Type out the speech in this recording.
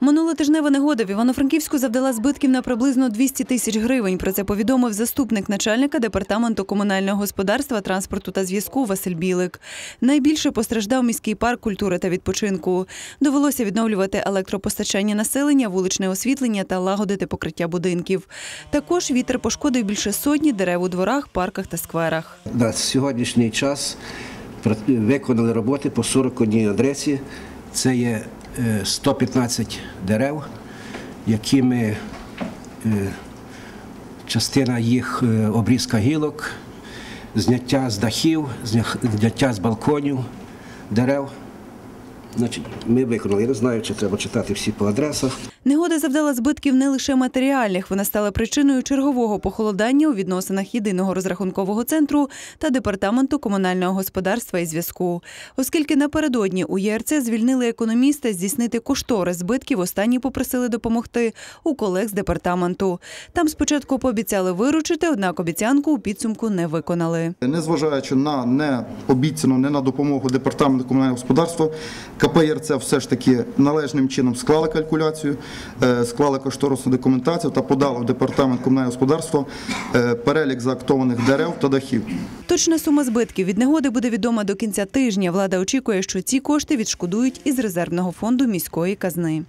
Минулотижнева негода в Івано-Франківську завдала збитків на приблизно 200 тисяч гривень. Про це повідомив заступник начальника департаменту комунального господарства, транспорту та зв'язку Василь Білик. Найбільше постраждав міський парк культури та відпочинку. Довелося відновлювати електропостачання населення, вуличне освітлення та лагодити покриття будинків. Також вітер пошкодив більше сотні дерев у дворах, парках та скверах. На сьогоднішній час виконали роботи по 41 адресі. Це є 115 дерев, якими е, частина їх е, обрізка гілок, зняття з дахів, зняття з балконів дерев. Значить, ми виконали. Я не знаю, чи треба читати всі по адресах. Негода завдала збитків не лише матеріальних. Вона стала причиною чергового похолодання у відносинах єдиного розрахункового центру та департаменту комунального господарства і зв'язку. Оскільки напередодні у ЄРЦ звільнили економіста здійснити кошторис збитків, останні попросили допомогти у колег з департаменту. Там спочатку пообіцяли виручити, однак обіцянку у підсумку не виконали. Незважаючи на не обіцяну, не на допомогу департаменту комунального господарства, КП все ж таки належним чином склала калькуляцію, склала кошторисну документацію та подала в департамент комунального господарства е, перелік заактованих дерев та дахів. Точна сума збитків від негоди буде відома до кінця тижня. Влада очікує, що ці кошти відшкодують із резервного фонду міської казни.